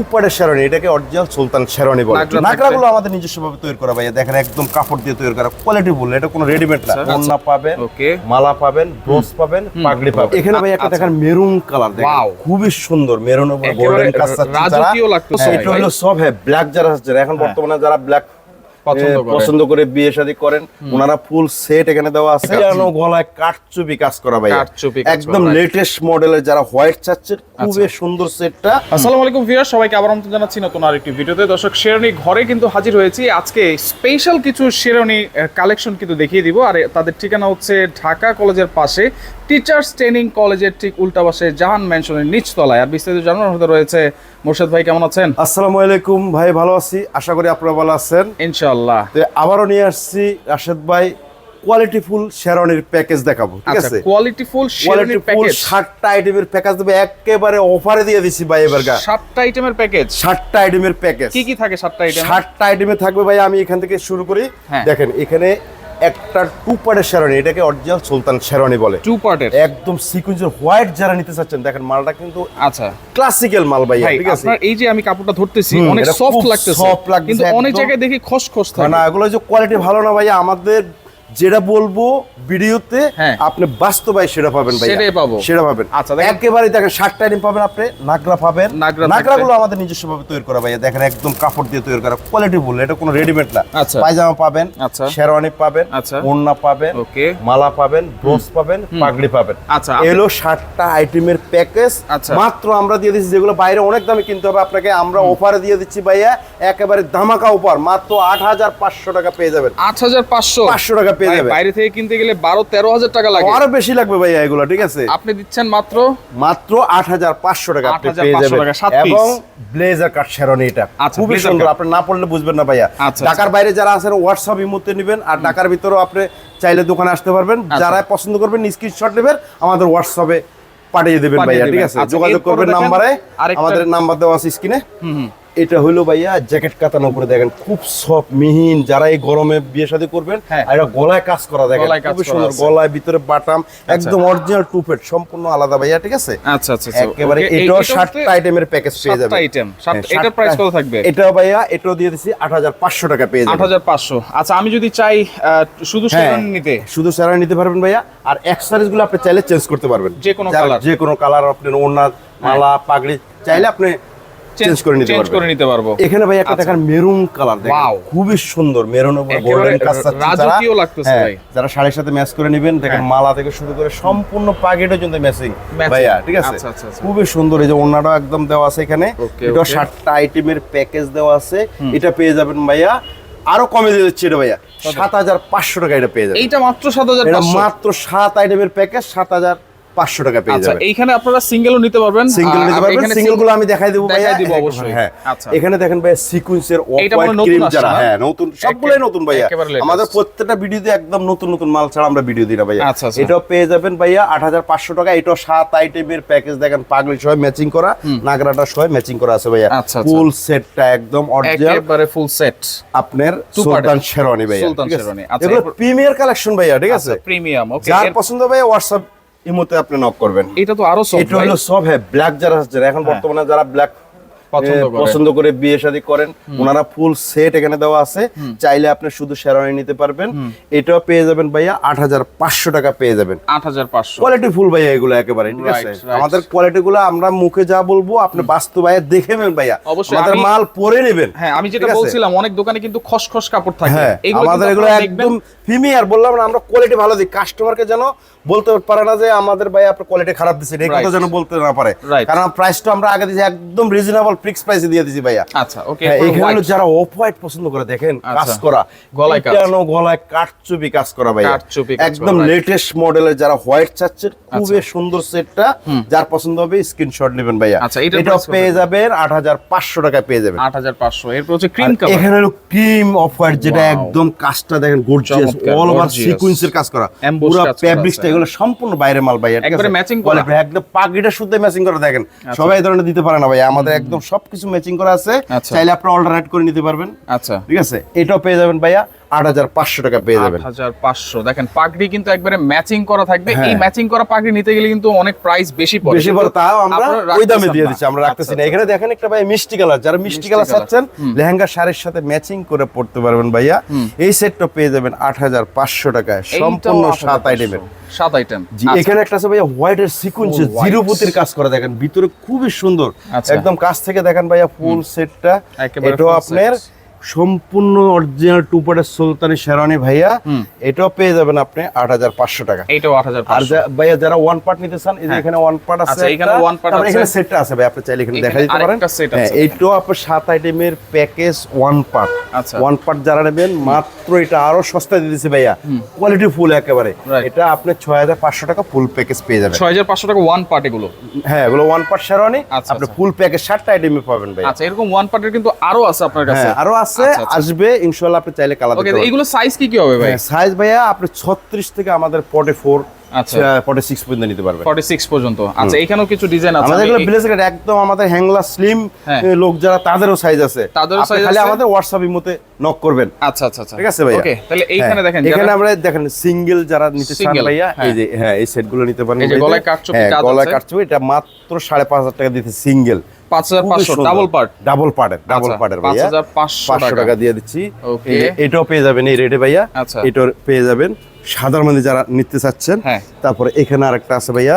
উপরের শেরওয়ানি এটাকে অরিজিনাল সুলতান শেরওয়ানি বলে। নাগরা আমাদের আমাদের নিজস্বভাবে তৈরি করা ভাইয়া। দেখেন একদম কাপড় দিয়ে তৈরি করা কোয়ালিটি বললে এটা কোনো রেডিমেড না। আচ্ছা। ওন্না পাবেন. মালা পাবেন ব্রোস পাবেন পাগড়ি পাবেন। এখানে ভাই একটা আচ্ছা। দেখেন মেরুন কালার দেখেন. খুবই সুন্দর মেরুন এবং গোল্ডেন কাজ রাজকীয় লাগতো এটা হলো সব হ্যাঁ ব্ল্যাক যারা যারা এখন বর্তমানে যারা ব্ল্যাক পছন্দ করে। বিয়ে শাদী করেন। ওনারা ফুল সেট এখানে দেওয়া আছে। জানো গলায় কাটচুপি কাজ করা ভাই কাঠচুপি একদম. লেটেস্ট মডেলের যারা হোয়াইট চাচ্ছেন খুবই সুন্দর সেটটা আসসালামু আলাইকুম ভিউয়ার সবাইকে আবার আমন্ত্রণ জানাচ্ছি নতুন আরেকটি ভিডিওতে। দর্শক শেরনি ঘরে কিন্তু হাজির হয়েছি। আজকে স্পেশাল কিছু শেরনি কালেকশন কিন্তু দেখিয়ে দিব। আর তাদের ঠিকানা হচ্ছে ঢাকা কলেজের পাশে টিচার্স ট্রেনিং কলেজের ঠিক উল্টা পাশে জাহান ম্যানশনের নিচতলায়। আর বিস্তারিত জানানোর হতে রয়েছে মোর্শেদ ভাই কেমন আছেন? আসসালামু আলাইকুম ভাই ভালো আছি। আশা করি আপনারা ভালো আছেন। ইনশাআল্লাহ। আবারও নিয়ে আসছি রাশেদ ভাই কোয়ালিটি ফুল শেরওয়ানির প্যাকেজ দেখাবো ঠিক আচ্ছা আছে? কোয়ালিটি ফুল কোয়ালিটি শেরনির প্যাকেজ ষাটটা আইটেমের প্যাকেজ দেবে একেবারে অফারে দিয়ে দিছি ভাই এবার গা। সাতটা আইটেমের প্যাকেজ ষাটটা আইটেমের প্যাকেজ কি কি থাকে সাতটা আইটেম ষাটটা আইটেমে থাকবে ভাই আমি এখান থেকে শুরু করি। হ্যাঁ। দেখেন এখানে একটা টু পার্টের শেরওয়ানি এটাকে অরিজিনাল সুলতান শেরওয়ানি বলে। টু পার্টের একদম সিকুয়েন্সের হোয়াইট যারা নিতে চাচ্ছেন দেখেন মালটা কিন্তু আচ্ছা। ক্লাসিক্যাল মাল ভাই ঠিক আছে? আপনার এই যে আমি কাপড়টা ধরতেছি অনেক সফট লাগতেছে। সফট লাগতেছে, কিন্তু অনেক জায়গায় দেখি খসখস থাকে না এগুলো যে কোয়ালিটি ভালো না ভাই আমাদের যেটা বলব ভিডিওতে হ্যাঁ। আপনি বাস্তবায় সেটা পাবেন ভাই সেটাই পাবো। সেটা পাবেন আচ্ছা, দেখেন। একেবারে দেখেন ষাটটা আইটেম পাবেন আপনি নাগরা পাবেন নাগরা নাগরাগুলো আমাদের নিজস্বভাবে তৈরি করা ভাই দেখেন একদম কাপড় দিয়ে তৈরি করা কোয়ালিটি বললে এটা কোনো রেডিমেড না আচ্ছা। পায়জামা পাবেন আচ্ছা। শেরওয়ানি পাবেন আচ্ছা। ওড়না পাবেন Okay. মালা পাবেন ব্রোজ পাবেন পাগড়ি পাবেন আচ্ছা, এলো ষাটটা আইটেমের প্যাকেজ আচ্ছা। মাত্র আমরা দিয়ে দিচ্ছি যেগুলো বাইরে অনেক দামে কিনতে হবে আপনাকে আমরা অফারে দিয়ে দিচ্ছি ভাইয়া একেবারে ধামাকা অফার মাত্র আট হাজার পাঁচশো টাকা পেয়ে যাবেন আট হাজার পাঁচশো পাঁচশো টাকা পেয়ে যাবে। বাইরে থেকে কিনতে গেলে বারো তেরো হাজার টাকা লাগে। আরও বেশি লাগবে ভাইয়া এগুলো ঠিক আছে? আপনি দিচ্ছেন মাত্র? মাত্র আট হাজার পাঁচশো টাকা আপনি পেয়ে যাবেন। এবং ব্লেজার কাট শেরনি এটা। আচ্ছা, খুবই সুন্দর আপনি না পড়লে বুঝবেন না ভাইয়া। আচ্ছা, ঢাকার বাইরে যারা আছেন হোয়াটসঅ্যাপ ইমোতে নেবেন আর ঢাকার ভিতরেও আপনি চাইলে দোকানে আসতে পারবেন। আচ্ছা। যারা পছন্দ করবেন স্ক্রিনশট নেবেন আমাদের হোয়াটসঅ্যাপে পাঠিয়ে দেবেন ভাইয়া ঠিক আছে? আচ্ছা, যোগাযোগ করবেন নাম্বারে। আমাদের নাম্বার দেওয়া আছে স্ক্রিনে হুম। এটা হলো ভাইয়া জ্যাকেট কাতানো উপরে দেখেন খুব সফট মিহিন যারা এই গরমে বিয়ে শাদী করবেন হ্যাঁ। আর এটা গলায় কাজ করা দেখেন করা সুন্দর গলায় ভিতরে বাটাম একদম অরিজিনাল টু পেট সম্পূর্ণ আলাদা ভাইয়া ঠিক আছে? আচ্ছা আচ্ছা আচ্ছা। একেবারে এটাও এটা ষাটটা হচ্ছে আইটেমের প্যাকেজ পেয়ে যাবে item, সাত- হ্যাঁ, এটার price কত থাকবে? এটাও ভাইয়া এটাও দিয়ে দিছি আট হাজার পাঁচশো টাকা পেয়ে আট যাবে হাজার পাঁচশো। আচ্ছা আমি যদি চাই শুধু হ্যাঁ শেরওয়ানি নিতে? শুধু স্যারা নিতে পারবেন ভাইয়া আর অ্যাক্সেসরিজগুলো আপনি চাইলে চেঞ্জ করতে পারবেন। যে কোনো colour? যে কোনো কালার আপনি ওড়না মালা পাগড়ি চাইলে আপনি চেঞ্জ করে নিতে পারবেন করে নিতে পারব। এখানে ভাই একটা আচ্ছা। দেখেন মেরুন কালার দেখেন. খুবই সুন্দর মেরুন এবং গোল্ডেন যারা, রাজকীয় লাগতেছে হ্যাঁ, ভাই। যারা শাড়ির সাথে ম্যাচ করে নেবেন দেখেন হ্যাঁ। মালা থেকে শুরু করে সম্পূর্ণ পাগেট পর্যন্ত ম্যাচিং ভাইয়া ঠিক আছে? আচ্ছা, আচ্ছা। খুবই সুন্দর এই যে ওন্নাটাও একদম দেওয়া আছে এখানে। এটা সাতটা আইটেমের প্যাকেজ দেওয়া আছে। এটা পেয়ে যাবেন ভাইয়া আরও কমে দিয়ে দিচ্ছি এটা ভাইয়া। সাত হাজার পাঁচশো টাকা এটা পেয়ে যাবেন। এইটা মাত্র সাত হাজার এটা মাত্র সাত আইটেমের প্যাকেজ সাত হাজার পাঁচশো টাকা পেয়ে আচ্ছা যাবেন এইখানে আপনারা সিঙ্গেলও নিতে পারবেন। সিঙ্গেল নিতে পারবেন সিঙ্গেলগুলো আমি দেখাই দেবো ভাইয়া। দিব অবশ্যই। হ্যাঁ আচ্ছা। এখানে দেখেন ভাই সিকুয়েন্সের ক্রিম যারা হ্যাঁ নতুন সবগুলোই নতুন ভাইয়া। আমাদের প্রত্যেকটা ভিডিওতে একদম নতুন নতুন মাল ছাড়া আমরা ভিডিও দিই না ভাইয়া। আচ্ছা। এটাও পেয়ে যাবেন ভাইয়া আট হাজার পাঁচশো টাকা। এটাও সাত আইটেমের প্যাকেজ দেখেন পাগলি সহ ম্যাচিং করা নাগরাটা সহ ম্যাচিং করা আছে ভাইয়া। ফুল সেটটা একদম অরিজিনাল একেবারে ফুল সেট আপনার সুলতান শেরওয়ানি ভাইয়া সুলতান শেরওয়ানি। আচ্ছা, এগুলো প্রিমিয়ার কালেকশন ভাইয়া ঠিক আছে? প্রিমিয়াম ওকে যার পছন্দ ভাইয়া হোয়াটসঅ্যাপ ইমোতে আপনি নক করবেন। এটা তো আরও সফট এটা হলো সব হ্যাঁ ব্ল্যাক যারা আসছে এখন বর্তমানে যারা ব্ল্যাক পছন্দ করে। বিয়ে শাদী করেন। ওনারা ফুল সেট এখানে দেওয়া আছে। চাইলে আপনি শুধু শেরওয়ানি নিতে পারবেন। এটাও পেয়ে যাবেন ভাইয়া আট হাজার পাঁচশো টাকা পেয়ে যাবেন। আট হাজার পাঁচশো। কোয়ালিটি ফুল ভাইয়া এগুলো একেবারে ঠিক আছে. আমাদের কোয়ালিটি গুলো আমরা মুখে যা বলব আপনি বাস্তবায় দেখে নেবেন ভাইয়া। অবশ্যই, আমাদের মাল পরে নেবেন হ্যাঁ আমি যেটা বলছিলাম অনেক দোকানে কিন্তু খসখস কাপড় থাকে। হ্যাঁ আমাদের এগুলো। একদম প্রিমিয়ার বললাম না আমরা কোয়ালিটি ভালো দিই। কাস্টমারকে যেন বলতে পারে না যে আমাদের ভাই আপনার কোয়ালিটি খারাপ দিচ্ছে এই কথা যেন বলতে না পারে. কারণ প্রাইসটা আমরা আগে দিয়েছি একদম রিজনেবল ফিক্স প্রাইসে দিয়ে দিয়েছি ভাইয়া। আচ্ছা ওকে হ্যাঁ, যারা অফ হোয়াইট পছন্দ করে দেখেন কাজ আচ্ছা। করা। গলায় কাজ। গলায় কাঠচুপি কাজ করা ভাই কাঠচুপি কাজ একদম লেটেস্ট মডেলের যারা হোয়াইট চাচ্ছেন খুবই সুন্দর সেটটা যার পছন্দ হবে স্ক্রিনশট নেবেন ভাইয়া। আচ্ছা, এটা পেয়ে যাবেন আট হাজার পাঁচশো টাকা পেয়ে যাবেন। আট হাজার পাঁচশো এরপর হচ্ছে ক্রিম কালার এখানে হলো ক্রিম অফ হোয়াইট যেটা একদম কাজটা দেখেন গর্জিয়াস অল ওভার সিকোয়েন্সের কাজ করা। পুরো কাজ আছে। এগুলো সম্পূর্ণ বাইরে মাল ভাই একবারে matching করা? একদম পাগড়িটা শুদ্ধ ম্যাচিং করা দেখেন। আচ্ছা। সবাই এই ধরনের দিতে পারে না ভাই আমাদের একদম সবকিছু ম্যাচিং করা আছে আচ্ছা। চাইলে আপনি অল্টারনেট করে নিতে পারবেন। আচ্ছা। ঠিক আছে? এটাও পেয়ে যাবেন ভাইয়া। আট হাজার পাঁচশো টাকা পেয়ে যাবেন। হাজার পাঁচশো। দেখেন পাগড়ি কিন্তু একবারে ম্যাচিং করা থাকবে। এই ম্যাচিং করা পাগড়ি নিতে গেলে কিন্তু অনেক প্রাইস বেশি পড়ে। বেশি বড় তাও আমরা ওই দামে দিয়ে দিচ্ছি আমরা রাখতেছি আচ্ছা, না এখানে দেখেন একটা ভাই মিষ্টি কালার যারা মিষ্টি কালার চাচ্ছেন লেহেঙ্গা শাড়ির সাথে ম্যাচিং করে পড়তে পারবেন ভাইয়া। এই সেটটা পেয়ে যাবেন আট হাজার পাঁচশো টাকায়। সম্পূর্ণ সাত আইটেমের সাত আইটেম জি এখানে একটা আছে ভাইয়া হোয়াইটের সিকুয়েন্সে Oh, white। জিরো পুতির কাজ করা দেখেন ভিতরে খুবই সুন্দর। আচ্ছা। একদম কাছ থেকে দেখেন ভাইয়া ফুল সেটটা এটাও আপনার। সম্পূর্ণ অরিজিনাল টুপারের সুলতানি শেরানি ভাইয়া এটাও পেয়ে যাবেন আপনি আট হাজার পাঁচশো টাকা। এইটাও আট হাজার আর ভাইয়া যারা ওয়ান পার্ট নিতে চান এই যে এখানে ওয়ান পার্ট আছে আচ্ছা, এখানে তারপরে আছে। এখানে সেটটা আছে ভাই আপনি চাইলে এখানে দেখা দিতে পারেন। হ্যাঁ। এইটাও আপনার সাত আইটেমের প্যাকেজ ওয়ান পার্ট আচ্ছা। ওয়ান পার্ট যারা নেবেন মাত্র এটা আরও সস্তা দিয়ে ভাইয়া। কোয়ালিটি ফুল একেবারে। এটা আপনি ছয় হাজার পাঁচশো টাকা ফুল প্যাকেজ পেয়ে যাবেন। ছয় হাজার পাঁচশো টাকা ওয়ান পার্ট এগুলো। হ্যাঁ এগুলো ওয়ান পার্ট শেরওয়ানি আচ্ছা, আপনি আচ্ছা। ফুল প্যাকেজ সাতটা আইটেমে পাবেন ভাই আচ্ছা এরকম ওয়ান পার্টের কিন্তু আরও আছে আপনার কাছে। হ্যাঁ আরও আছে আচ্ছা, আচ্ছা। আসবে ইনশাআল্লাহ আপনি চাইলে কালার এগুলো সাইজ কি কি হবে ভাই সাইজ ভাইয়া আপনি ছত্রিশ থেকে আমাদের পটে ফোর আচ্ছা। পটে সিক্স পর্যন্ত নিতে পারবেন 46 পর্যন্ত। আচ্ছা এখানেও কিছু ডিজাইন আছে? আমাদের এগুলো ব্লেজার একদম আমাদের হ্যাংলা স্লিম। লোক যারা তাদেরও সাইজ আছে। তাদেরও আপনি size খালি আছে? আমাদের হোয়াটসঅ্যাপ ইমোতে নক করবেন। আচ্ছা আচ্ছা আচ্ছা। ঠিক আছে ভাইয়া? ওকে তাহলে এইখানে হ্যাঁ, দেখেন এখানে আমরা দেখেন সিঙ্গেল যারা নিতে চান ভাইয়া হ্যাঁ। এই যে হ্যাঁ এই সেটগুলো নিতে পারেন এই যে গলায় কাটচুপি হ্যাঁ, কাজ গলায় আছে। এটা মাত্র সাড়ে পাঁচ হাজার টাকা দিতে সিঙ্গেল 5500 ডাবল পার্ট ডাবল পার্টের ডাবল পার্টের ভাইয়া। 5500 পাঁচশো টাকা। দিয়ে দিচ্ছি. এটাও পেয়ে যাবেন এই রেটে ভাইয়া। আচ্ছা। এটাও পেয়ে যাবেন। সাধারণ মধ্যে যারা নিতে চাচ্ছেন হ্যাঁ। তারপরে এখানে আর একটা আছে ভাইয়া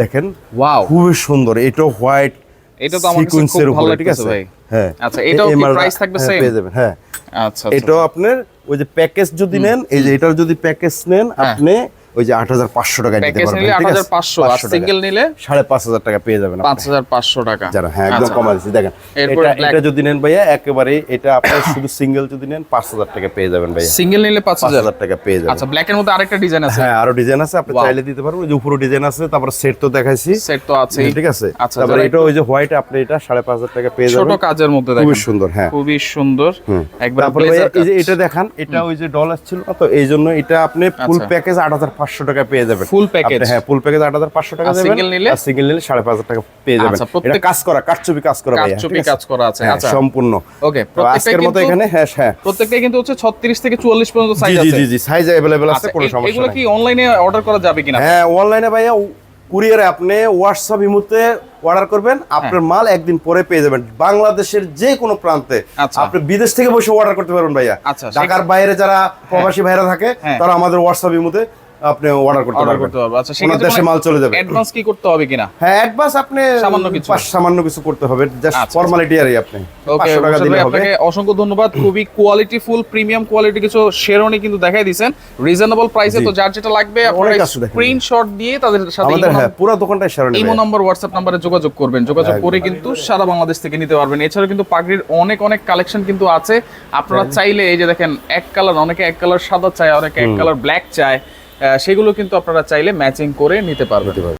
দেখেন ওয়াও। খুবই সুন্দর এটা হোয়াইট এটা তো আমার কাছে খুব ভালো লাগতেছে ভাই। হ্যাঁ। আচ্ছা, এটাও কি প্রাইস থাকবে সেম পেয়ে যাবেন হ্যাঁ। আচ্ছা আচ্ছা এটাও আপনার ওই যে প্যাকেজ যদি নেন এই যে এটার যদি প্যাকেজ নেন আপনি ওই যে আট হাজার পাঁচশো টাকা নিতে প্যাকেজ পারবেন নিলে ঠিক আছে? 8500 আর সিঙ্গেল নিলে সাড়ে পাঁচ হাজার টাকা পেয়ে যাবেন আপনি। 5500 টাকা। যারা হ্যাঁ একদম আচ্ছা। কমা দিচ্ছি দেখেন এটা যদি নেন ভাইয়া একেবারে এটা আপনার শুধু সিঙ্গেল যদি নেন পাঁচ হাজার টাকা পেয়ে যাবেন ভাইয়া। সিঙ্গেল নিলে পাঁচ হাজার। টাকা পেয়ে যাবেন। আচ্ছা ব্ল্যাকের মধ্যে আরেকটা ডিজাইন আছে। হ্যাঁ আরও ডিজাইন আছে আপনি চাইলে দিতে পারবেন। যে উপরে ডিজাইন আছে তারপর সেট তো দেখাইছি। সেট তো আছে ঠিক আছে? আচ্ছা তারপরে এটা ওই যে হোয়াইট আপনি এটা সাড়ে পাঁচ হাজার টাকা পেয়ে ছোট যাবেন। কাজের মধ্যে খুবই সুন্দর হ্যাঁ। খুবই সুন্দর। একবার তারপরে এই যে এটা দেখান এটা ওই যে ডলার ছিল না তো এই জন্য এটা আপনি ফুল আচ্ছা। প্যাকেজ আট হাজার পাঁচশো টাকা পেয়ে যাবেন। Package? আপনি হ্যাঁ ফুল প্যাকেজ আট হাজার পাঁচশো টাকা single নিলে? সিঙ্গেল নিলে সাড়ে পাঁচ হাজার টাকা পেয়ে যাবেন। আচ্ছা, এটা কাজ করা কাজ করা? কাজ করা আছে, হ্যাঁ, আচ্ছা। সম্পূর্ণ। ওকে আজকের মতো এখানে হ্যাঁ হ্যাঁ। প্রত্যেকটাই কিন্তু হচ্ছে 36 থেকে 44 পর্যন্ত সাইজ আছে। জি জি সাইজ অ্যাভেলেবেল আছে আচ্ছা, কোনো সমস্যা এগুলো কি অনলাইনে অর্ডার করা যাবে কিনা? হ্যাঁ অনলাইনে ভাইয়া কুরিয়ারে আপনি হোয়াটসঅ্যাপ ইমুতে অর্ডার করবেন। আপনার মাল একদিন পরে পেয়ে যাবেন। বাংলাদেশের যে কোনো প্রান্তে আচ্ছা। আপনি বিদেশ থেকে বসে অর্ডার করতে পারবেন ভাইয়া। ঢাকার বাইরে যারা প্রবাসী ভাইরা থাকে হ্যাঁ। তারা আমাদের হোয়াটসঅ্যাপ ইমুতে আপনি অর্ডার করতে পারবেন। করতে পারব আচ্ছা সেক্ষেত্রে দেশে মাল চলে যাবে। অ্যাডভান্স কি করতে হবে কিনা? হ্যাঁ অ্যাডভান্স আপনি সামান্য কিছু। সামান্য কিছু করতে হবে জাস্ট আচ্ছা, ফর্মালিটি আর আপনি। টাকা দিলে হবে। আপনাকে অসংখ্য ধন্যবাদ। খুবই কোয়ালিটি ফুল প্রিমিয়াম কোয়ালিটি কিছু শেরওয়ানি কিন্তু দেখাই দিয়েছেন। রিজনেবল প্রাইসে তো যার যেটা লাগবে আপনারা। স্ক্রিনশট দিয়ে তাদের সাথে আমাদের হ্যাঁ পুরো দোকানটাই সারানি ইমো নম্বর হোয়াটসঅ্যাপ নম্বরে যোগাযোগ করবেন। যোগাযোগ করে কিন্তু সারা বাংলাদেশ থেকে নিতে পারবেন। এছাড়াও কিন্তু পাগড়ির অনেক অনেক কালেকশন কিন্তু আছে। আপনারা চাইলে এই যে দেখেন এক কালার অনেকে এক কালার সাদা চায় অনেকে এক কালার ব্ল্যাক চায়। সেগুলো কিন্তু আপনারা চাইলে ম্যাচিং করে নিতে পারবেন।